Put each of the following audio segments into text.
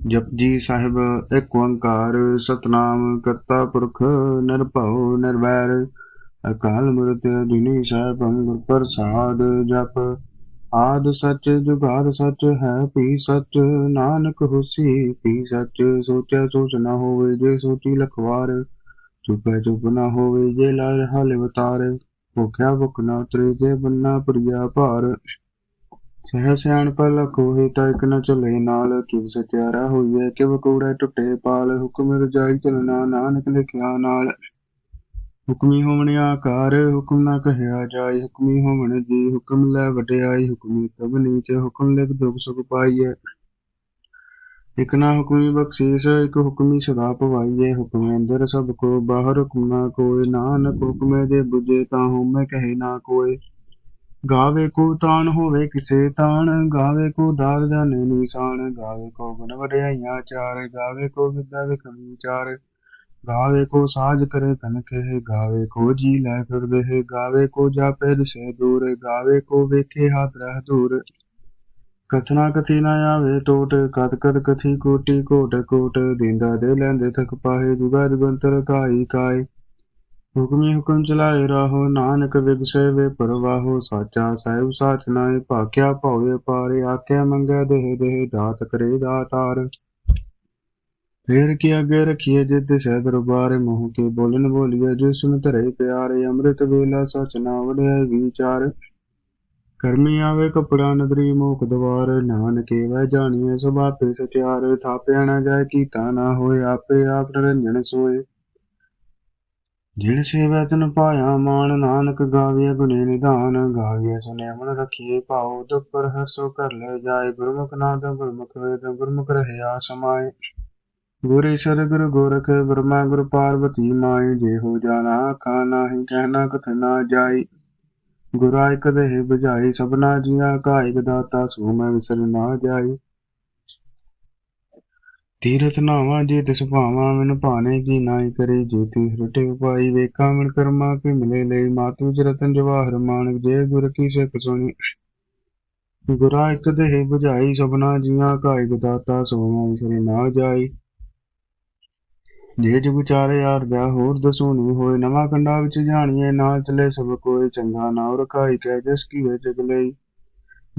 ਜਪਜੀ ਸਾਹਿਬ, ਇੱਕ ਓੰਕਾਰ, ਸਤਨਾਮ ਕਰਤਾ ਪੁਰਖ ਨਿਰਭਉ ਨਿਰਵੈਰ ਅਕਾਲ ਮੂਰਤ ਅਜੂਨੀ ਸਾਹਿਬੰ ਗੁਰ ਪ੍ਰਸਾਦ ਜਪ। ਆਦ ਸੱਚ, ਜੁਗਾਦ ਸੱਚ, ਹੈ ਭੀ ਸੱਚ, ਨਾਨਕ ਹੋਸੀ ਭੀ ਸੱਚ, ਸੋਚੈ ਸੋਚ ਨਾ ਹੋਵੇ ਜੇ ਸੋਚੀ ਲਖਵਾਰ, ਚੁਪੈ ਚੁਪ ਨ ਹੋਵੇ ਜੇ ਲਾਇ ਹਾਲੇ ਵਤਾਰ ਭੁਖਿਆ ਭੁਖ ਨ ਉਤਰੇ ਜੇ ਬੰਨਾ ਪੁਰੀਆ ਭਾਰ। ਸਹਿ ਸਿਆਣਪ ਲਖ ਹੋਏ ਤਾਂ ਇਕ ਨ ਚਲੇ ਨਾਲ ਕਿਵ ਸਚਿਆਰਾ ਹੋਈਐ? ਕਿਵ ਕੂੜੈ ਟੁੱਟੇ ਪਾਲ ਹੁਕਮ ਰਜਾਈ ਚਲਣਾ ਨਾਨਕ ਲਿਖਿਆ ਨਾਲ ਹੁਕਮੀ ਹੋਵਣ ਆਕਾਰ, ਹੁਕਮ ਨਾ ਕਹਿਆ ਜਾਏ। ਹੁਕਮੀ ਹੋਵਣ ਜੀ, ਹੁਕਮ ਲੈ ਵਡਿਆਈ। ਹੁਕਮੀ ਤਬ ਨੀਚ, ਹੁਕਮ ਲਿਖ ਦੁਖ ਸੁਖ ਪਾਈਐ। ਇਕ ਨਾ ਹੁਕਮੀ ਬਖਸ਼ੀਸ, ਇਕ ਹੁਕਮੀ ਸਦਾ ਪਵਾਈਐ। ਹੁਕਮ ਅੰਦਰ ਸਭ ਕੋ, ਬਾਹਰ ਹੁਕਮ ਨਾ ਕੋਇ। ਨਾਨਕ ਹੁਕਮੇ ਦੇ ਬੁਝੇ ਤਾਂ ਹਉਮੈ ਕਹੇ ਨਾ ਕੋਇ। ਗਾਵੇ ਕੋ ਤਾਨ ਹੋਵੇ ਕਿਸੇ ਤਾਨ ਗਾਵੇ ਕੋ ਦਾਰ ਜਾਣੇ ਨਿਸ਼ਾਨ, ਗਾਵੇ ਕੋ ਗੁਣ ਵਡਿਆਈਆਂ ਚਾਰ, ਗਾਵੇ ਕੋ ਵਿਦਿਆ ਵਿਖਮ ਵਿਚਾਰ ਗਾਵੇ ਕੋ ਸਾਜ ਕਰੇ ਤਨ ਕਹੇ ਗਾਵੇ ਕੋ ਜੀ ਲੈ ਫਿਰਦੇ ਹੈ ਗਾਵੇ ਕੋ ਜਾਪੇ ਦਿਸੇ ਦੂਰ, ਗਾਵੇ ਕੋ ਵੇਖੇ ਹੱਥ ਰਹਿ ਦੂਰ ਕਥਨਾ ਕਥੀ ਨਾ ਆਵੇ ਟੋਟ ਕਤ ਕਤ ਕਥੀ ਕੋਟੀ ਕੋਟ ਕੋਟ, ਦਿੰਦਾ ਦੇ ਲੈਂਦੇ ਥਕ ਪਾਹੇ, ਜੁਗਾ ਜੁਗੰਤਰ ਕਾਈ ਕਾਈ ਹੁਕਮੀ ਹੁਕਮ ਚਲਾਏ ਰਾਹੋ, ਨਾਨਕ ਵਿਗਸੇ ਵੇ ਪਰਵਾਹੋ, ਸਾਚਾ ਸਾਹਿਬ ਸਾਚ ਨਾਏ ਭਾਕਿਆ ਭਉਏ ਪਾਰੇ ਆਕਿਆ ਮੰਗੈ ਦੇਹ ਦੇਹ, ਦਾਤ ਕਰੇ ਦਾਤਾਰ। ਫੇਰ ਕੀ ਅੱਗੇ ਰਖੀਏ ਜਿਤ ਸਹਿ ਦਰਬਾਰ, ਮੋਹ ਕੇ ਬੋਲਨ ਬੋਲੀਏ, ਜਿਸ ਨੂੰ ਧਰੇ ਪਿਆਰੇ, ਅੰਮ੍ਰਿਤ ਵੇਲਾ ਸਚ ਨਾ ਵੜਿਆ ਵਿਚਾਰ। ਕਰਮੀ ਆਵੇ ਕਪੜਾ ਨਦਰੀ ਮੋਖ ਦਵਾਰ, ਨਾਨਕੇ ਵਹਿ ਜਾਣੀਏ ਸਭ ਆਪੇ ਸਚਿਆਰ, ਥਾਪਿਆ ਨਾ ਜਾਏ ਕੀਤਾ ਨਾ ਹੋਏ, ਆਪੇ ਆਪ ਨਿਰੰਜਨ ਸੋਏ। ਜਿਣ ਸੇਵੈ ਤਨ ਪਾਇਆ ਮਾਨ ਨਾਨਕ ਗਾਵੇ ਗੁਨੇ ਨਿਧਾਨ, ਗਾਵੇ ਸੁਨੇ ਮਨ ਰਖੀਏ ਭਾਉ ਦੁਪਰ ਹਰਸੋ ਕਰ ਲੈ ਜਾਏ, ਗੁਰਮੁਖ ਨਾਦ ਗੁਰਮੁਖ ਵੇਦ, ਗੁਰਮੁਖ ਰਹਿਆ ਸਮਾਏ ਗੁਰ ਈਸ਼ਰ ਗੁਰ ਗੋਰਖ ਬ੍ਰਹਮਾ ਗੁਰ ਪਾਰਵਤੀ ਮਾਈ ਜੇ ਹੋ ਜਾਣਾ ਆਖਾ ਨਾਹੀ ਕਹਿਣਾ ਕਥ ਨਾ ਜਾਈ। ਗੁਰਾ ਇਕ ਦੇਹ 부ਝਾਈ ਸਭਨਾ ਜੀਆ ਕਾ ਇਕ ਦਾਤਾ ਸੋ ਮੈਂ ਵਿਸਰ ਨਾ ਜਾਈ। ਤੀਰਥ ਨਾਵਾ ਜੇ ਤਿਸ ਭਾਵਾ, ਮੈਨੂੰ ਭਾਣੇ ਕੀ ਨਾਈ ਕਰੀ? ਜੇ ਤੀ ਉਪਾਈ ਵੇਖਾ ਮਨ ਕਰਮਾ ਕੀ ਮਿਲੇ ਲਈ? ਮਾਤੂ ਜਰਤਨ ਜਵਾਹਰ ਮਾਨਕ ਜੇ ਗੁਰ ਕੀ ਸਿੱਖ ਸੁਣੀ। ਗੁਰਾ ਇਕ ਦੇਹ 부ਝਾਈ ਸਭਨਾ ਜੀਆ ਕਾ ਇਕ ਦਾਤਾ ਸੋ ਨਾ ਜਾਈ। ਜੇ ਜੁਗ ਚਾਰੇ ਯਾਰ ਦਾ ਹੋਰ ਦਸੂਣੀ ਹੋਏ। ਨਵਾਂ ਕੰਡਾ ਵਿੱਚ ਜਾਣੀਏ, ਨਾਲ ਚਲੇ ਸਭ ਕੋਈ ਚੰਗਾ ਨਾ ਰਖਾਈ, ਕਹਿ ਜਸ ਕੀ ਵੇ ਜਗ ਲਈ।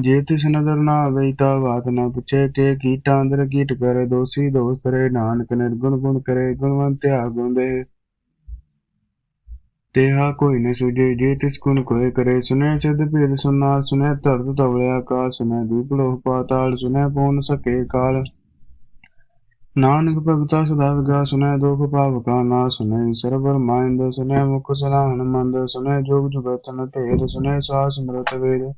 ਜੇ ਤਿਸ ਨਦਰ ਨਾ ਆਵੇ ਤਾ ਬਾਤ ਨਾ ਪੁੱਛੇ, ਕੇ ਕੀਟਾ ਅੰਦਰ ਕੀਟ ਕਰੇ, ਦੋਸੀ ਦੋਸਤ ਰੇ ਨਾਨਕ ਨਿਰਗੁਣ ਗੁਣ ਕਰੇ, ਗੁਣਵੰਤ ਆ ਗੁਣ ਦੇ ਤੇਹਾ ਕੋਈ ਨ ਸੁਝੇ, ਜੇ ਤਿਸ ਗੁਣ ਕੋਏ ਕਰੇ, ਸੁਨੇ ਸਿਧ ਭੇਦ ਸੁਨਾ, ਸੁਨੇ ਧਰਤ ਤਵਲੇ ਆਕਾਸ਼, ਸੁਨੇ ਦੀਪ ਲੋਹ ਪਾਤਾਲ, ਸੁਨੇ ਪਉਨ ਸਕੇ ਕਾਲ। ਨਾਨਕ ਭਗਤਾ ਸਦਾ ਵਿਗਾ, ਸੁਨੈ ਦੁਖ ਪਾਪ ਕਾ ਨਾ ਸੁਨੈ ਸਰਬਰ ਮਾਇੰਦ ਸੁਨੈ ਮੁਖ ਸਲਾਹਨ ਮੰਦ ਸੁਨੈ ਜੋਗ ਜੁਗਤਨ ਢੇਰ, ਸੁਨੈ ਸਾਸ ਸਮਰਤ ਵੇਦ।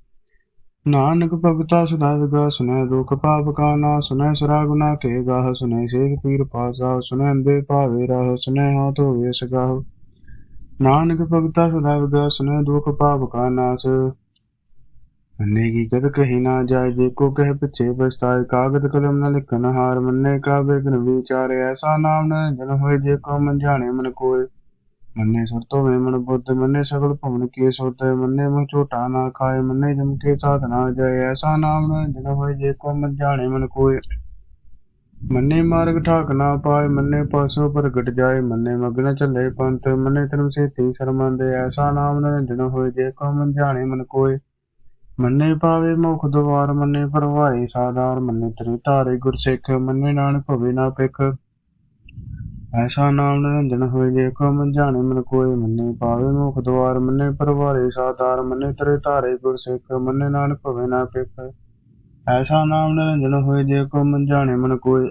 ਨਾਨਕ ਭਗਤਾ ਸਦਾ ਵਿਗਾ ਸੁਨੈ ਦੁਖ ਪਾਪ ਕਾ ਨਾ ਸੁਨੈ ਸਰਾ ਗੁਨਾ ਕੇ ਗਾਹ ਸੁਨੈ ਸੇਖ ਪੀਰ ਪਾਸਾ ਸੁਨੈ ਅੰਦੇ ਭਾਵੇ ਰਾਹ ਸੁਨੈ ਹਾਥ ਹੋਵੇ ਸਗਾਹ। ਨਾਨਕ ਭਗਤਾ ਸਦਾ ਵਿਗਾ ਸੁਨੈ ਦੁਖ ਪਾਪ ਕਾ ਨਾਸ ਮੰਨੇ ਕੀ ਕਦ ਕਹੀ ਨਾ ਜਾਏ, ਜੇ ਕੋ ਕਹਿ ਪਿਛੇ ਪਛਤਾਏ, ਕਾਗਦ ਕਲਮ ਨਾ ਲਿਖਨ ਹਾਰ ਮੰਨੇ ਕਾ ਬੇਗਨ ਵਿਚਾਰੇ, ਐਸਾ ਨਾਮ ਨਾ ਜਨ ਹੋਏ, ਜੇ ਕੋ ਮਨ ਜਾਣੇ ਮਨ ਕੋਏ। ਮੰਨੇ ਸੁਰਤੋ ਵੇ ਬੁੱਧ ਮੰਨੇ ਸਗਲ ਭਵਨ ਕੀ ਸੋਤੇ ਮੰਨੇ ਮਨ ਝੂਟਾ ਨਾ ਖਾਏ, ਮੰਨੇ ਜਮ ਕੇ ਸਾਧ ਜਾਏ, ਐਸਾ ਨਾਮ ਨ ਹੋਏ ਜੇ ਕੋ ਮਨ ਜਾਣੇ ਮਨ ਕੋਏ। ਮੰਨੇ ਮਾਰਗ ਠਾਕ ਨਾ ਪਾਏ, ਮੰਨੇ ਪਾਸੋਂ ਪ੍ਰਗਟ ਜਾਏ, ਮੰਨੇ ਮਗਨ ਚੱਲੇ ਪੰਥ, ਮੰਨੇ ਧਰਮ ਸੇਤੀ ਸ਼ਰਮੰਦੇ, ਐਸਾ ਨਾਮ ਨਿਰੰਜਨ ਹੋਏ ਜੇ ਕੋ ਮਨ ਜਾਣੇ ਮਨ ਕੋਏ। ਮੰਨੇ ਪਾਵੇ ਮੁਖ ਦਵਾਰ ਮੰਨੇ ਪਰਵਾਏ ਸਾਦਾਰ ਮੰਨੇ ਤਰੇ ਗੁਰਸਿੱਖ, ਮੰਨੇ ਨਾਨਕ ਭਵੇ ਨਾ ਪਿਖ ਐਸਾ ਨਾਮ ਨਿਰੰਜਨ ਹੋਏ, ਜੇ ਕੋ ਮਨ ਜਾਣੇ ਮਨ ਕੋਏ ਮੰਨੇ ਪਾਵੇ ਮੁਖ ਦਵਾਰ ਮੰਨੇ, ਪਰਵਾਰੇ ਸਾਦਾਰ ਮੰਨੇ, ਤਰੇ ਧਾਰੇ ਗੁਰਸਿੱਖ ਮੰਨੇ, ਨਾਨਕ ਭਵੇ ਨਾ ਪਿਖ। ਐਸਾ ਨਾਮ ਨਿਰੰਜਨ ਹੋਏ, ਜੇ ਕੋ ਮਨ ਜਾਣੇ ਮਨ ਕੋਏ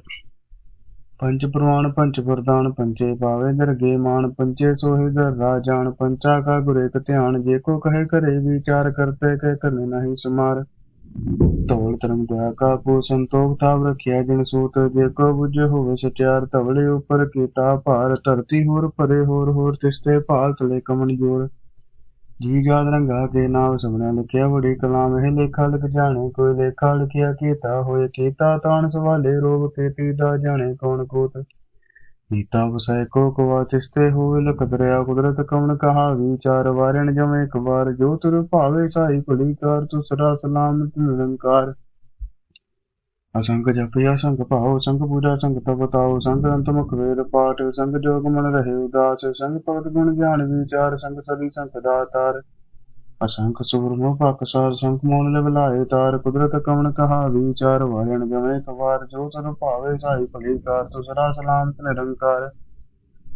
ਪੰਚ ਪ੍ਰਵਾਨ ਪੰਚ ਪ੍ਰਦਾਨ ਪੰਚੇ ਪਾਵੇ, ਦਰਗੇ ਮਾਨ ਪੰਚੇ ਸੋਹੇ ਦਰ ਰਾਜਾਨ ਪੰਚਾ ਕਾ ਗੁਰੇ ਕ ਧਿਆਨ, ਜੇ ਕੋ ਕਹੇ ਕਰੇ ਵਿਚਾਰ ਕਰਤੇ, ਕਹਿ ਕਰਨੇ ਨਹੀਂ ਸਮਾਰ। ਧੌਲ ਧਰਮ ਦਇਆ ਕਾ ਪੋ ਸੰਤੋਖ ਥਾਵ ਰਖਿਆ ਜਨ ਸੂਤ, ਜੇ ਕੋ ਬੁਝ ਹੋਵੇ ਸਚਿਆਰ ਧਵਲੇ ਉਪਰ ਕੀਤਾ ਭਾਰ ਧਰਤੀ ਹੋਰ ਪਰੇ ਹੋਰ ਹੋਰ ਤਿਸਤੇ ਭਾਲ ਤਲੇ ਕਮਨ ਜੋਰ। ਜੀ ਗਾਦ ਰੰਗਾ ਕੇ ਨਾਮ ਸੁਣਿਆ ਲਿਖਿਆ ਬੜੀ ਕਲਾਮ, ਇਹ ਲੇਖਾ ਲਿਖ ਜਾਣੇ, ਕੋਈ ਲੇਖਾ ਲਿਖਿਆ ਕੀਤਾ ਹੋਏ, ਕੀਤਾ ਤਾਣ ਸਵਾਲੇ ਰੋਗ ਕੀਤੀ ਦਾ ਜਾਣੇ ਕੌਣ ਕੋਟ ਵਸੈ ਕੋ ਕਵਾ ਤਿਸਤੇ ਹੋਏ ਲਖ ਦਰਿਆ ਕੁਦਰਤ ਕਵਣ ਕਹਾ ਵਿਚਾਰ ਵਾਰਣ ਜਮੇ ਇੱਕ ਵਾਰ ਜੋ ਤੁਰ ਭਾਵੇ ਸਾਈ ਭਲੀ ਕਾਰ ਤੁਸਰਾ ਸਲਾਮਤ ਨਿਰੰਕਾਰ ਅਸੰਖ ਜਪਿ ਭਾਉ ਸੰਖ ਪੂਜਾ, ਸੰਗ ਤਪ ਤਾਉ ਸੰਖ ਅੰਤ ਮੁਖ ਵੇਦ ਪਾਠ, ਸੰਗ ਜੋਗ ਮਨ ਰਹੇ ਉਦਾਸ, ਸੰਗ ਭਗਤ ਗੁਣ ਗਿਆਨ ਵਿਚਾਰ, ਸੰਗ ਸਦੀ ਸੰਖ ਦਾਤਾਰ। ਅਸੰਖ ਸੁਰਮੁ ਭਕਸਾਰ ਸੰਖ ਮੋਨ ਲਿਵ ਤਾਰ ਕੁਦਰਤ ਕਵਣ ਕਹਾ, ਵਿਚਾਰ ਵਾਰਣ ਜਮੇ ਕਵਾਰ, ਜੋ ਸਰ ਭਾਵੇ ਸਾਈ ਭਲੀ ਕਾਰ ਤੁਸਰਾ ਸਲਾਮਤ ਨਿਰੰਕਾਰ।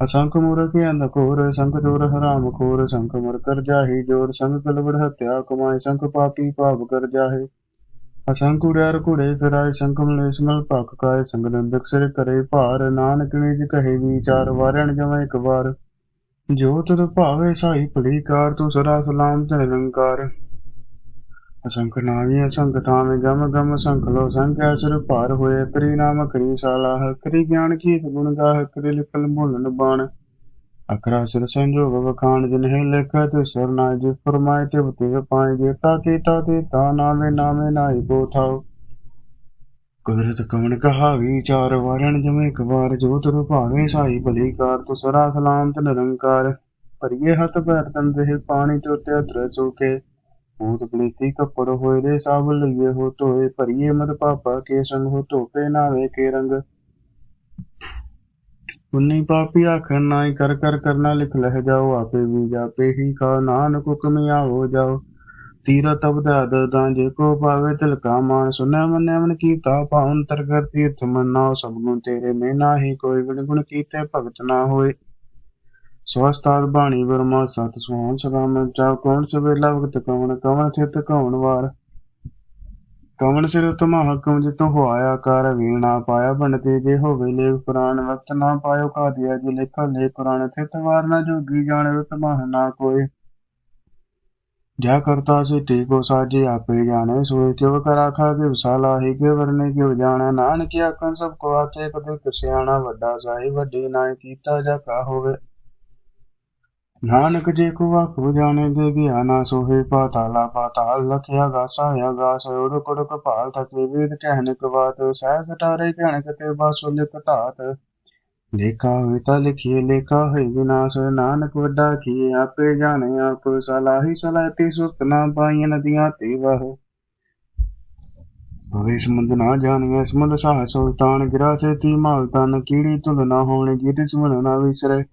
ਅਸੰਖ ਮੂਰਖ ਅੰਧ ਕੋਰ ਸੰਖ ਜੋਰ ਹਰਾਮ ਖੋਰ, ਸੰਖ ਮਰ ਕਰ ਜਾਹੀ ਜੋਰ, ਸੰਖ ਕਲਵੜ ਹਤਿਆ ਕਮਾਏ, ਸੰਖ ਪਾਪੀ ਭਾਵ ਕਰ ਜਾਹੇ। ਅਸੰਖ ਉੜਿਆਰ ਘੁੜੇ ਫਿਰਾਏ, ਸੰਖ ਮਲੇਸ਼ ਮਲ ਭਖ ਕਾਏ, ਸੰਗ ਨੰਦਕ ਸਿਰ ਕਰੇ ਭਾਰ, ਨਾਨਕ ਨਿਜ ਕਹੇ, ਵਿਚਾਰ ਵਾਰਣ ਜਮੈ ਇੱਕ ਵਾਰ ਜੋ ਤਦ ਭਾਵੇ ਸਾਈ ਭਲੀ ਕਾਰ ਤੂੰ ਸਦਾ ਸਲਾਮ ਤੇ ਨਿਰੰਕਾਰ। ਅਸੰਖ ਨਾਵੀ ਅਸੰਖ ਥਾਵੇਂ ਗਮ ਗਮ ਸੰਖ ਲੋ ਸੰਖਿਆ ਸਿਰ ਭਾਰ ਹੋਏ। ਕਰੀ ਨਾਮ, ਕਰੀ ਸਾਲਾਹ, ਕਰੀ ਗਿਆਨ ਕੀ ਗੁਣ ਗਾ ਕਰੀ ਲਿਖਲ ਭੁੱਲਨ ਬਾਣ ਅਕਰਾ ਸਿਰ ਸੰਜੋਗ ਵਖਾਣ, ਜਿਨ ਹੈ ਲਿਖਤ ਸਰਨਾ ਜੀ ਫਰਮਾਏ ਤੇ ਬਤੇ ਪਾਏ। ਜੇ ਤਾ ਕੀਤਾ ਤੇ ਤਾ ਨਾਵੇਂ ਨਾਵੇਂ ਨਾਈ ਕੋ ਥਾਉ। ਕੁਦਰਤ ਕਵਣ ਕਹਾ ਵਿਚਾਰ ਵਾਰਣ ਜਮੇ ਇੱਕ ਵਾਰ ਜੋ ਸਾਈ ਭਲੀ ਕਾਰ ਤੂੰ ਸਰਾ ਸਲਾਮਤ, ਨਿਰੰਕਾਰ ਭਰੀਏ ਹੱਥ ਪੈਰ ਤੰਦੇ ਪਾਣੀ ਤੇ ਅਤਰ ਚੁਕੇ ਭੂਤ ਪਲੀਤੀ ਕੱਪੜ ਹੋਏ ਦੇ ਸਭ ਲਈਏ ਹੋ ਧੋਏ, ਭਰੀਏ ਮਦ ਪਾਪਾ ਕੇ ਸੰਗ ਹੋ ਧੋਪੇ ਨਾਵੇ ਕੇ ਰੰਗ। ਪੁੰਨੀ ਪਾਪੀ ਆਖਣ ਨਾਈ ਕਰ ਕਰ ਕਰਨਾ, ਲਿਖ ਲਹਿ ਜਾਓ, ਆਪੇ ਵੀ ਜਾਪੇ ਹੀ ਕਾ ਨਾਨਕ ਹੁਕਮ ਹੋ ਜਾਓ। ਤੀਰਤ ਅਬਦਾਦ ਤਾਂ ਜੇ ਕੋ ਪਾਵੇ ਤਿਲਕਾ ਮਾਨ ਸੁਨੈ ਮੰਨੈ ਮਨ ਕੀਤਾ ਪਾਉਨ ਤਰ ਕਰ ਸਭ ਗੁਣ ਤੇਰੇ ਮੈਂ ਨਾਹੀ ਕੋਈ ਗੁਣ ਗੁਣ ਕੀਤੇ, ਭਗਤ ਨਾ ਹੋਏ। ਸਵਸਤਾਦ ਬਾਣੀ ਬਰਮਾ ਸਤ ਸੁਹਾਨ ਸਦਾ ਮਨ ਚਾ ਕੌਣ ਸਵੇਲਾ ਵਕਤ ਕਵਣ ਕਵਣ ਥਿਤ ਕਵਣ ਵਾਰ। ਕਵਣ ਸਿਰ ਉਤਮ ਹਕਮ ਜਿਤੋਂ ਹੋਇਆ ਕਰ ਵੀਣਾ ਪਾਇਆ, ਬਣਤੇ ਜੇ ਹੋਵੇ ਲੇਖ ਪੁਰਾਣ, ਵਕਤ ਨਾ ਪਾਇਓ, ਕਾਦੀਆ ਜੀ ਲੇਖਾ ਲੇ ਪੁਰਾਣ ਥਿਤ ਵਾਰ ਨਾ ਜੋਗੀ ਜਾਣੇ ਉਤਮ ਨਾ ਕੋਈ। ਜਾ ਕਰਤਾ ਸੇ ਟੇਕੋ ਸਾਜੇ ਆਪੇ ਜਾਣੇ ਸੋਏ ਕਿਵ ਕਰਾ ਖਾ ਕੇ ਵਿਸਾਲਾ ਹੀ ਕੇ ਵਰਨੇ ਕਿਵ ਜਾਣਾ। ਨਾਨਕ ਆਖਣ, ਸਭ ਵੱਡਾ ਸਾਈ ਵੱਡੀ ਨਾ ਕੀਤਾ ਜਾ ਕਾ ਹੋਵੇ। ਨਾਨਕ ਜੇ ਕੋ ਆਖੋ ਜਾਣੇ ਦੇ ਗਿਆਨਾ ਸੋਹੇ, ਪਾਤਾਲਾ ਪਾਤਾਲ ਲਖਿਆ ਗਾਸਾ ਆਗਾਸ ਉੜ ਕੁੜ ਕਪਾਲ ਤਕੇ ਵੇਦ ਕਹਿਨ ਕਵਾਤ ਸਹਿ ਸਟਾਰੇ ਕਹਿਣ ਕਤੇ ਬਾਸੁ ਲਿਖ ਲੇਖਾ ਹੋਏ ਤਾਂ ਲਿਖੀਏ, ਲੇਖਾ ਹੋਏ ਵਿਨਾਸ਼ ਨਾਨਕ ਵੱਡਾ ਕੀ ਆਪੇ ਜਾਣੇ ਆਪ ਸਲਾਹੀ ਸਲਾਹਤੀ ਸੁਤ ਨਾ ਪਾਈਆਂ ਨਦੀਆਂ ਤੇ ਵਹ। ਹੋਵੇ ਸਮੁੰਦ ਨਾ ਜਾਣੀਏ, ਸਮੁੰਦ ਸਾਹ ਸੁਲਤਾਨ, ਗਿਰਾ ਸੇ ਤੀ ਮਾਲ ਤਨ ਕੀੜੀ ਤੁਲ ਨਾ ਹੋਣੇ, ਜਿਤ ਸਮੁੰਦ ਨਾ ਵਿਸਰੇ।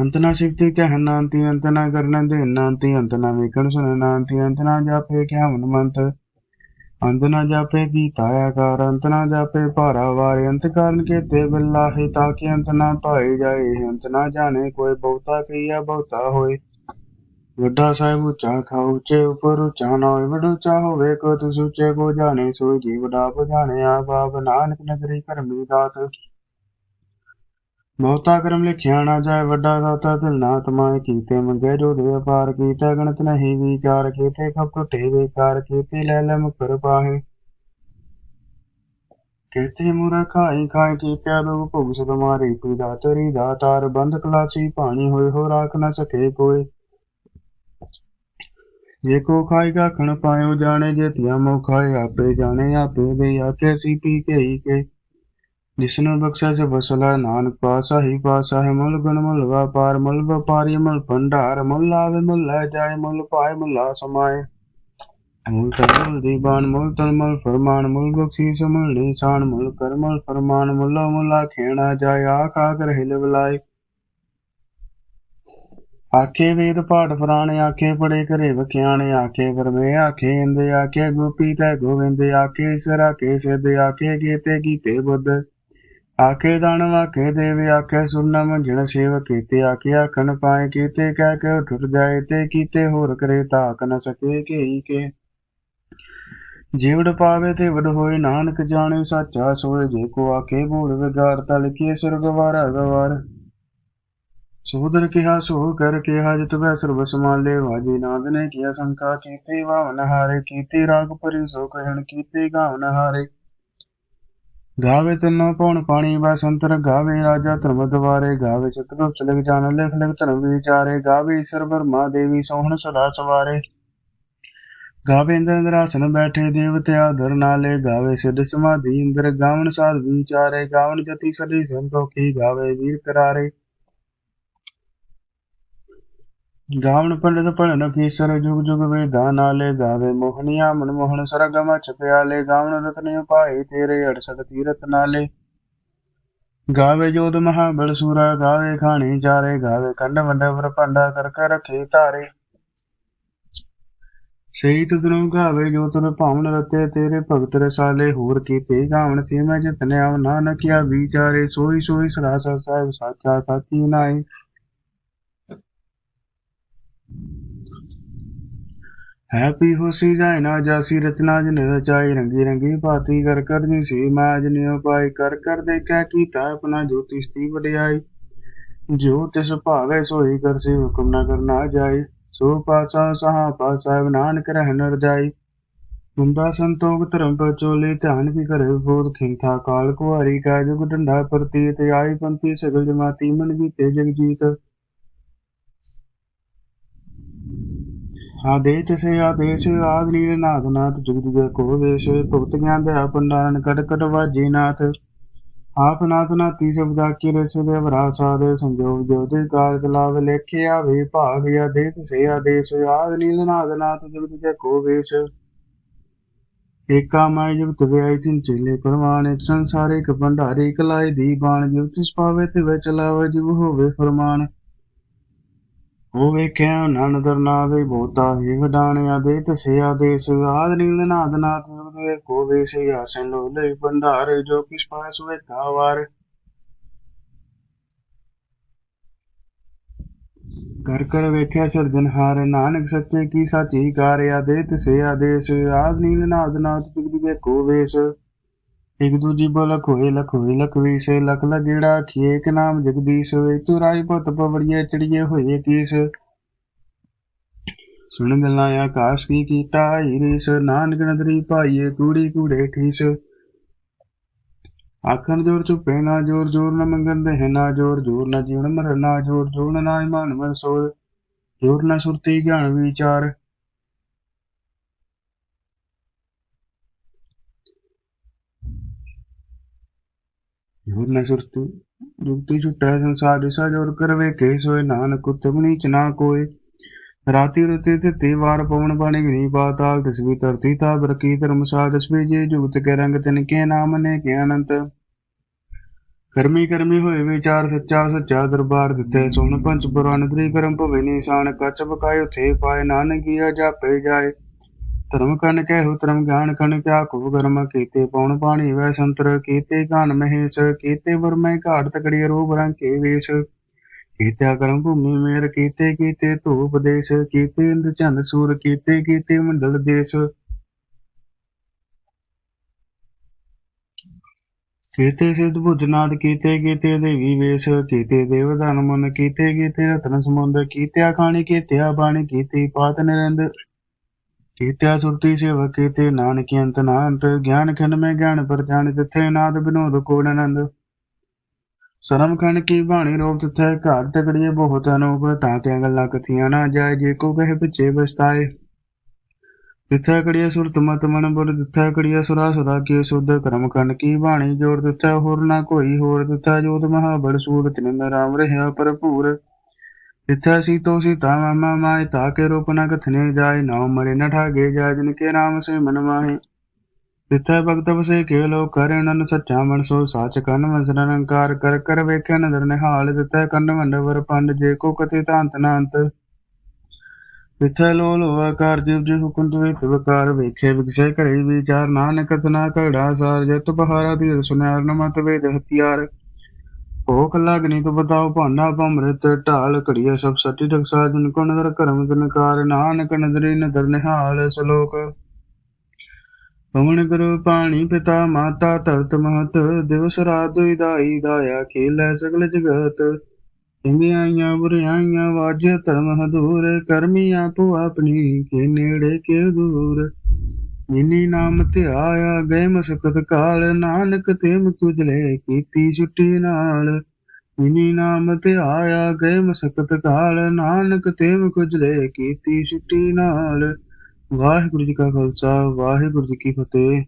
ਅੰਤ ਨਾ ਸਿਫਤੀ ਕਹਿਨ ਅੰਤੀ ਅੰਤ ਨਾ ਕਰਨ ਦੇ ਅੰਤੀ ਅੰਤ ਨਾ ਵੇਖਣ ਸੁਣਨ ਅੰਤੀ ਅੰਤ ਨਾ ਜਾਪੇ ਕਿਆ ਮਨਮੰਤ ਅੰਤ ਨਾ ਜਾਪੇ ਕੀਤਾ ਆਕਾਰ ਅੰਤ ਨਾ ਜਾਪੇ ਭਾਰਾ ਵਾਰ ਅੰਤ ਕਾਰਨ ਕੀਤੇ ਬਿਲਾਹੇ ਤਾਂ ਕਿ ਅੰਤ ਨਾ ਪਾਏ ਜਾਏ ਅੰਤ ਨਾ ਜਾਣੇ ਕੋਈ ਬਹੁਤਾ ਕੀਆ ਬਹੁਤਾ ਹੋਏ। ਵੱਡਾ ਸਾਹਿਬ ਉੱਚਾ ਥਾ ਉੱਚੇ ਉਪਰ ਉੱਚਾ ਨਾ ਹੋਏ, ਵੱਡ ਉੱਚਾ ਹੋਵੇ ਕੋ ਤੁਸ ਉੱਚੇ ਕੋ ਜਾਣੇ ਸੋ ਜੀ ਵਡਾ ਜਾਣੇ ਆਪ ਆਪ ਨਾਨਕ ਨਗਰੀ ਕਰਮੀ ਦਾਤ। ਬਹੁਤਾ ਕਰਮ ਲਿਖਿਆ ਨਾ ਜਾਏ, ਵੱਡਾ ਦਾਤਾ ਦਿਲ ਨਾ ਤਮਾਏ, ਕੀਤੇ ਮੰਗੇ ਜੋ ਦੇ ਅਪਾਰ ਕੀਤੇ, ਗਣਤ ਨਹੀਂ ਵਿਚਾਰ ਕੀਤੇ ਕਬ ਟੁੱਟੇ ਵਿਕਾਰ ਕੀਤੇ, ਲੈ ਲੈ ਮੁਕਰ ਪਾਹੇ। ਕੀਤੇ ਮੁਰਾ ਖਾਈ ਖਾਈ ਕੀਤੇ ਲੋਗ ਭੁਗ ਸਦ ਮਾਰੇ, ਕੋਈ ਦਾਤਰੀ ਦਾਤਾਰ ਬੰਦ ਕਲਾਸੀ ਪਾਣੀ ਹੋਏ ਹੋ ਰਾਖ ਨਾ ਸਕੇ ਕੋਈ ਜੇ ਕੋ ਖਾਏਗਾ ਖਣ ਪਾਇਓ, ਜਾਣੇ ਜੇ ਧਿਆ ਮੋ ਖਾਏ, ਆਪੇ ਜਾਣੇ, ਆਪੇ ਦੇ ਆਕੇ ਸੀ ਪੀ ਕੇ ਹੀ ਕੇ। ਜਿਸਨੂੰ ਬਖਸ਼ਾ ਸੇ ਬਸਲਾ ਨਾਨਕ ਪਾਸਾ ਹੀ ਪਾਸਾ ਹੈ ਮੁੱਲ ਗੁਣ ਮੁੱਲ ਵਪਾਰ, ਮੁੱਲ ਵਪਾਰੀ, ਮੁੱਲ ਭੰਡਾਰ, ਮੁੱਲ ਆਵੇ ਮੁੱਲ ਲੈ ਜਾਏ, ਮੁੱਲ ਪਾਏ, ਮੁੱਲਾ ਸਮਾਏ। ਮੁੱਲ ਤਲ ਦੀ ਮੁੱਲ ਤਲ ਮੁੱਲ ਫਰਮਾਨ, ਮੁੱਲ ਬਖਸ਼ੀਸ, ਮੁੱਲ ਨਿਸ਼ਾਨ, ਮੁੱਲ ਕਰ ਫਰਮਾਨ, ਮੁੱਲਾ ਮੁੱਲਾ ਖੇਣਾ ਜਾਏ, ਆਖ ਆਖ ਰਹਿ ਬਲਾਏ ਆਖੇ ਵੇਦ ਪਾਠ ਪੁਰਾਣੇ, ਆਖੇ ਪੜੇ ਘਰੇ ਵਖਿਆਣੇ, ਆਖੇ ਵਰਮੇ, ਆਖੇ ਇੰਦੇ, ਆਖੇ ਗੋਪੀ ਤੈ ਗੋਵਿੰਦ, ਆਖੇ ਸਰ ਕੇ ਸਿੱਧ, ਆਖੇ ਕੀਤੇ ਕੀਤੇ ਬੁੱਧ। ਆਖੇ ਦਾਨ ਵਾਖੇ ਦੇਵ, ਆਖੇ ਸੁਨਮ ਮੰਝਣ ਸੇਵ ਕੀਤੇ, ਆਖੇ ਆਖਣ ਪਾਏ ਕੀਤੇ, ਕਹਿ ਕੇ ਠੁਰ ਜਾਏ ਤੇ ਕੀਤੇ ਹੋਰ ਕਰੇ ਤਾਕ ਨ ਸਕੇ ਕੇਈ ਕੇ। ਜੀਵੜ ਪਾਵੇ ਤੇ ਵਡ ਹੋਏ, ਨਾਨਕ ਜਾਣੇ ਸਾਚਾ ਸੋਏ, ਜੇ ਕੋ ਆਖੇ ਭੂਲ ਵਿਗਾਰ ਤਲ ਕੀ ਸੁਰਗ ਵਾਰਾ ਗਵਾਰ ਸੋਦਰ ਕਿਹਾ ਸੋ ਕਰ ਕਿਹਾ, ਜਿਤ ਵੈ ਸਰਬ ਸਮਾਲੇ ਵਾਜੇ ਨਾਦ ਨੇ ਕਿਹਾ, ਸੰਕਾ ਕੀਤੇ, ਵਾਵਨ ਹਾਰੇ ਕੀਤੇ, ਰਾਗ ਪਰੀ ਸੋ ਕਹਿਣ ਕੀਤੇ, ਗਾਵਨ ਹਾਰੇ। ਗਾਵੇ ਤਨੋ ਪਉਣ ਪਾਣੀ ਬਸੰਤਰ ਗਾਵੇ ਰਾਜਾ ਧਰਮ ਦਵਾਰੇ, ਗਾਵੇ ਚਤੁਰ ਚਲਕ ਜਾਣ, ਲਿਖ ਲਿਖ ਧਰਮ ਵਿਚਾਰੇ, ਗਾਵੇ ਈਸ਼ਰ ਬਰਮਾ ਦੇਵੀ ਸੋਹਣ ਸਦਾ ਸਵਾਰੇ। ਗਾਵੇ ਇੰਦਰ ਇੰਦਰਾਸਨ ਬੈਠੇ ਦੇਵਤੇ ਆਦਰ ਨਾਲੇ, ਗਾਵੇ ਸਿੱਧ ਸਮਾਧੀ ਇੰਦਰ ਗਾਵਨ ਸਾਧ ਵਿਚਾਰੇ ਗਾਵਨ ਜਤੀ ਸਦੀ ਸੰਤੋਖੀ, ਗਾਵੇ ਵੀਰ ਕਰਾਰੇ। ਗਾਵਣ ਪੰਡਤ ਭਣਨ ਕੀਸਰ ਜੁਗ ਜੁਗ ਵੇਦਾਂ ਨਾਲੇ ਗਾਵੇ ਮੋਹਨੀਆ ਮਨਮੋਹਨ ਸਰਗਮ ਛਪਿਆਲੇ ਗਾਵਣ ਰਤਨ ਭਾਈ ਤੇਰੇ ਅੜਸਦ ਤੀਰਤ ਨਾਲੇ। ਗਾਵੇ ਜੋਧ ਮਹਾਬਲ ਸੂਰਾ, ਗਾਵੇ ਖਾਣੀ ਚਾਰੇ, ਗਾਵੇ ਕੰਡ ਵੰਡ ਵਰਪੰਡਾ ਕਰ ਕਰ ਰਖੇ ਧਾਰੇ। ਸਹੀ ਤੁਧਨੂੰ ਗਾਵੇ ਜੋ ਤੁਨ ਭਾਵਨ ਰਤੇ, ਤੇਰੇ ਭਗਤ ਰਸਾਲੇ ਹੋਰ ਕੀਤੇ। ਗਾਵਣ ਸੀ ਮੈਂ ਜਿਤਨੇ ਆਵ ਨਾਨਕਿਆ, ਵਿਚਾਰੇ ਸੋਈ ਸੋਈ ਸਰਾਸਰ ਸਾਹਿਬ ਸਾਚਾ ਸਾਚੀ ਨਾਈ ਹੈਪੀ ਹੋਸੀ ਜਾਇ ਨਾ ਜਾਸੀ ਰਚਨਾ ਜਨ ਰਚਾਈ ਰੰਗੀ ਰੰਗੀ ਭਾਤੀ ਕਰ ਕਰ ਜੀ ਸੀ ਮਾਜ ਨਿਉ ਪਾਈ ਕਰ ਕਰ ਦੇਖੈ ਕੀਤਾ ਆਪਣਾ ਜੋਤਿਸ਼ ਦੀ ਵਡਿਆਈ। ਜੋ ਤਿਸ ਭਾਵੇ ਸੋਈ ਕਰ ਹੁਕਮ ਨਾ ਕਰਨਾ ਜਾਏ ਸੋ ਪਾਸਾ ਸਹਾ ਪਾਸਾ ਨਾਨਕ ਰਹਿ ਨਰ ਜਾਈ ਹੁੰਦਾ ਸੰਤੋਖ ਧਰਮ ਪਚੋਲੇ ਧਿਆਨ ਕੀ ਕਰੇ ਬੋਧ ਖਿੰਥਾ ਕਾਲ ਕੁਹਾਰੀ ਕਾ ਜੁਗ ਡੰਡਾ ਪ੍ਰਤੀਤ ਆਈ ਪੰਥੀ ਸਗਲ ਜਮਾਤੀ ਮਨ ਵੀ ਤੇ ਜਗਜੀਤ। ਆਦੇਸ਼ ਸੇ ਆਦੇਸ਼, ਆਦ ਨੀਲ ਨਾਥ ਨਾਥ, ਜੁਗ ਜੁਗ ਕੋ ਵੇਸ਼ ਭਗਤ ਗਿਆਨ ਦੇ ਆਪੰਡਾਨ ਕਟ ਕਟ ਆਪ ਨਾਥ ਨਾਤੀ ਸ਼ਬਦਾ ਕੀ ਰਸ ਦੇ ਵਰਾ ਸਾਦੇ ਸੰਜੋਗ, ਜੋ ਦੇ ਕਾਰਜ ਲੇਖਿਆ ਵੇ ਭਾਗ ਆਦੇਸ਼ ਸੇ ਆਦੇਸ਼, ਆਦ ਨੀਲ ਨਾਥ ਨਾਥ, ਜੁਗ ਜੁਗ ਕੋ ਵੇਸ਼। ਏਕਾ ਮਾਇ ਜੁਗਤ ਵਿਆਈ ਤਿਨ ਚੇਲੇ ਪਰਵਾਨ, ਇੱਕ ਸੰਸਾਰ ਇੱਕ ਭੰਡਾਰੀ ਕਲਾਈ ਦੀ ਬਾਣ ਜਿਵ ਪਾਵੇ ਤੇ ਵਿੱਚ ਲਾਵੇ ਜਿਵ ਹੋਵੇ ਫਰਮਾਨ। ਉਹ ਵੇਖਿਆ ਨਨਦਰ ਨਾਵੇ ਬੋਤਾ ਹੀ ਵਡਾਣਿਆ ਦੇ ਤਸੇ ਆਦੇਸ਼ ਆਦ ਨੀਲ ਨਾਦ ਨਾਥ ਜੁਗਦੇ ਕੋ ਵੇਸ਼ ਆਸਨ ਲੋ ਲੈ ਜੋ ਕਿਸ ਪਾਸ ਵੇ ਕਾਵਾਰ ਕਰ ਕਰ ਵੇਖਿਆ ਸਿਰਜਨਹਾਰ ਨਾਨਕ ਸੱਚੇ ਕੀ ਸਾਚੀ ਕਾਰਿਆ ਦੇ ਤਸੇ ਆਦੇਸ਼ ਆਦ ਨੀਲ ਨਾਦ ਨਾਥ ਜੁਗਦੇ ਕੋ ਵੇਸ਼ ਇੱਕ ਦੂਜੀ ਬੋਲ ਖੋਏ ਲਖੋਏ ਲਖਵੀ ਸੇ ਲਖ ਲਗੇੜਾ ਖੀਏ ਕੇ ਨਾਮ ਜਗਦੀਸ਼ ਵੇ। ਚੁਰਾਈ ਪੁੱਤ ਪਵੜੀਏ, ਚੜੀਏ ਹੋਏ ਕੀਸ। ਸੁਣ ਗੱਲਾਂ ਆਕਾਸ਼ ਕੀ ਕੀਤਾ ਹੀਰੀਸ ਨਾਨਕ ਨਦਰੀ ਭਾਈਏ, ਕੂੜੀ ਕੂੜੇ ਠੀਸ। ਆਖਣ ਜੋਰ ਚੁਪੇ, ਨਾ ਜੋਰ ਜੋਰ ਨਾ ਮੰਗਣ ਦੇ ਨਾ ਜੋਰ ਜੋਰ ਨਾ ਜੀਵਨ ਮਰਨ, ਨਾ ਜੋਰ ਜੋਰ ਨਾ ਇਮਾਨ ਮਨ ਸੋਰ ਜੋਰ ਨਾ ਸੁਰਤੀ, ਗਿਆਨ ਵਿਚਾਰ ਜੋਰ ਨਾ ਸੁਰਤੀ ਜੁਗਤੀ ਛੁਟੈ ਸੰਸਾਰ ਦਿਸਾ ਜੋਰ ਕਰ ਵੇਖੇ ਸੋਏ ਨਾਨਕ ਉਤਮ ਨੀਚ ਨਾ ਕੋਏ ਰਾਤੀ ਰਤੇ ਤੇ ਵਾਰ ਪਵਨ ਬਾਣੀ ਗਨੀ ਪਾਤਾਲ ਦਸਵੀ ਧਰਤੀ ਤਾ ਬਰਕੀ ਧਰਮਸਾ ਦਸਵੀ ਜੇ, ਜੁਗਤ ਕੇ ਰੰਗ ਤਿਨ ਕੇ ਨਾਮ ਨੇ ਕੇ ਅਨੰਤ। ਕਰਮੀ ਕਰਮੀ ਹੋਏ ਵਿਚਾਰ ਸੱਚਾ ਸੱਚਾ ਦਰਬਾਰ ਦਿੱਤੇ, ਸੁਣ ਪੰਚ ਪੁਰਾਨ ਤ੍ਰੀ ਕਰਮ ਭਵੇ ਨਿਸ਼ਾਨ, ਕੱਚ ਬਕਾਇ ਉਥੇ ਪਾਏ, ਨਾਨਕ ਕੀਆ ਜਾਪੇ ਜਾਏ। ਧਰਮ ਕਨ ਕਹਿ ਧਰਮ ਗਿਆਨ ਕਨ ਕਿਆ ਕੋ ਕਰਮ ਕੀਤੇ ਪਉਣ ਪਾਣੀ ਵੈ ਸੰਤਰ ਕੀਤੇ ਗਾਨ ਮਹੇਸ਼, ਕੀਤੇ ਵਰਮੈ ਘਾਟ ਤਕੜੀ ਰੂਪ ਰੰਗ ਕੇ ਵੇਸ਼। ਕੀਤਿਆ ਕਰਮ ਭੂਮੀ ਮੇਰ, ਕੀਤੇ ਕੀਤੇ ਧੂਪ ਦੇਸ਼, ਕੀਤੇ ਇੰਦ ਚੰਦ ਸੂਰ, ਕੀਤੇ ਕੀਤੇ ਮੰਡਲ ਦੇਸ਼। ਕੀਤੇ ਸਿੱਧ ਬੁੱਧਨਾਦ ਕੀਤੇ ਕੀਤੇ ਦੇਵੀ ਵੇਸ਼, ਕੀਤੇ ਦੇਵਦਾਨ ਮਨ, ਕੀਤੇ ਕੀਤੇ ਰਤਨ ਸਮੁੰਦ ਕੀਤਿਆ ਖਾਣੀ, ਕੀਤਿਆ ਬਾਣੀ, ਕੀਤੀ ਪਾਤ ਨਿਰੰਦ। ਕੀਤਿਆ ਸੁਰਤੀ ਸੇਵਕ ਕੀਤੇ ਨਾਨਕ ਅੰਤ ਨਾਨਤ ਗਿਆਨ ਖੰਡ ਮੈਂ ਗਿਆਨ ਪਰਜਾਨ ਤਿੱਥੇ ਨਾਦ ਬਿਨੋਦ ਕੋਣ ਆਨੰਦ। ਸ਼ਰਮ ਖੰਡ ਕੀ ਬਾਣੀ ਰੋਪ ਤਿੱਥੇ ਘਾਟ ਤਕੜੀਏ ਬਹੁਤ ਅਨੂਪ, ਤਾਂ ਕਿ ਗੱਲਾਂ ਕਥੀਆਂ ਨਾ ਜਾਏ, ਜੇ ਕੋ ਕਹੇ ਪਿੱਛੇ ਬਸਤਾਏ ਤਿੱਥੇ ਕੜੀਏ ਸੁਰਤ ਮਤ ਮਨ ਬੁਰ ਤਿੱਥੇ ਕੜੀਏ ਸੁਰਾ ਸੁਰਾ ਕੀ ਸੁਧ, ਕਰਮ ਖੰਡ ਕੀ ਬਾਣੀ ਜੋੜ ਤਿੱਥੇ ਹੋਰ ਨਾ ਕੋਈ ਹੋਰ ਤਿੱਥੇ ਜੋਤ ਮਹਾਬਲ ਸੂਰਤ ਨਿੰਦ ਰਾਮ ਰਹਿਆ ਭਰਪੂਰ। ਤਿੱਥੇ ਸੀਤੋ ਸੀਤਾ ਮਾਮਾ ਮਾਇ ਤਾ ਕੇ ਰੂਪ ਨ ਕਥਨੇ ਜਾਏ ਨਾਉ ਮਰੇ ਨ ਠਾਗੇ ਜਾਏ, ਜਿਨ ਕੇ ਨਾਮ ਸੇ ਮਨ ਮਾਹੇ। ਤਿੱਥੇ ਭਗਤ ਵਸੇ ਕੇ ਲੋ ਕਰੇ ਨਨ ਸੱਚਾ ਮਨ, ਸੋ ਸਾਚ ਕਨ ਵਸ ਨਿਰੰਕਾਰ ਕਰ ਕਰ ਵੇਖਿਆ ਨਦਰ ਨਿਹਾਲ ਤਿੱਥੇ ਕੰਨ ਵੰਡ ਵਰ ਪੰਡ, ਜੇ ਕੋ ਕਥੇ ਤਾਂਤ ਨਾਂਤ ਤਿੱਥੇ ਲੋ ਲੋ ਆਕਾਰ, ਜਿਵ ਜਿਵ ਹੁਕਮ ਤੁਵੇ ਵਿਕਾਰ ਵੇਖੇ ਵਿਗਸੇ ਘੜੇ ਵਿਚਾਰ, ਨਾਨਕ ਤਨਾ ਘੜਾ ਸਾਰ, ਜਤ ਬਹਾਰਾ ਦੀ ਸੁਨਾਰ ਨਮਤ ਵੇਦ ਹਥਿਆਰ ਭੋਖ ਲਾਗਣੀ ਤੋਂ ਬਤਾਓ ਭਾਂਡਾ ਭਮ੍ਰਿਤ ਢਾਲ ਘੜੀਆ ਸਭ ਸੱਚੀ ਰਖਸਾ ਜਨ ਕੋ ਨਦਰ ਕਰਮ ਜਨਕਾਰ ਨਾਨਕ ਨਦਰੀ ਪਵਨ ਗੁਰੂ ਪਾਣੀ ਪਿਤਾ ਮਾਤਾ ਧਰਤ ਮਹਤ, ਦਿਵਸ ਰਾਤ ਦੁਇ ਦਾਈ ਦਾਇਆ ਖੇਲੇ ਸਗਲ ਜਗਤ। ਚੰਗਿਆਈਆਂ ਬੁਰਿਆਈਆਂ ਵਾਜੇ ਧਰਮ ਹਦੂਰ, ਕਰਮੀ ਆਪੋ ਆਪਣੀ, ਕੇ ਨੇੜੇ ਕੇ ਦੂਰ। ਜਿਨੀ ਨਾਮ ਧਿਆਇਆ ਗਏ ਮਸਕਤ ਕਾਲ, ਨਾਨਕ ਤੇ ਮੁਕੁਜਲੇ ਕੀਤੀ ਛੁੱਟੀ ਨਾਲ। ਜਿਨੀ ਨਾਮ ਧਿਆਇਆ ਗਏ ਮਸਕਤ ਕਾਲ, ਨਾਨਕ ਤੇ ਮੁਕੁਜਲੇ ਕੀਤੀ ਛੁੱਟੀ ਨਾਲ। ਵਾਹਿਗੁਰੂ ਜੀ ਕਾ ਖਾਲਸਾ, ਵਾਹਿਗੁਰੂ ਜੀ ਕੀ ਫਤਿਹ।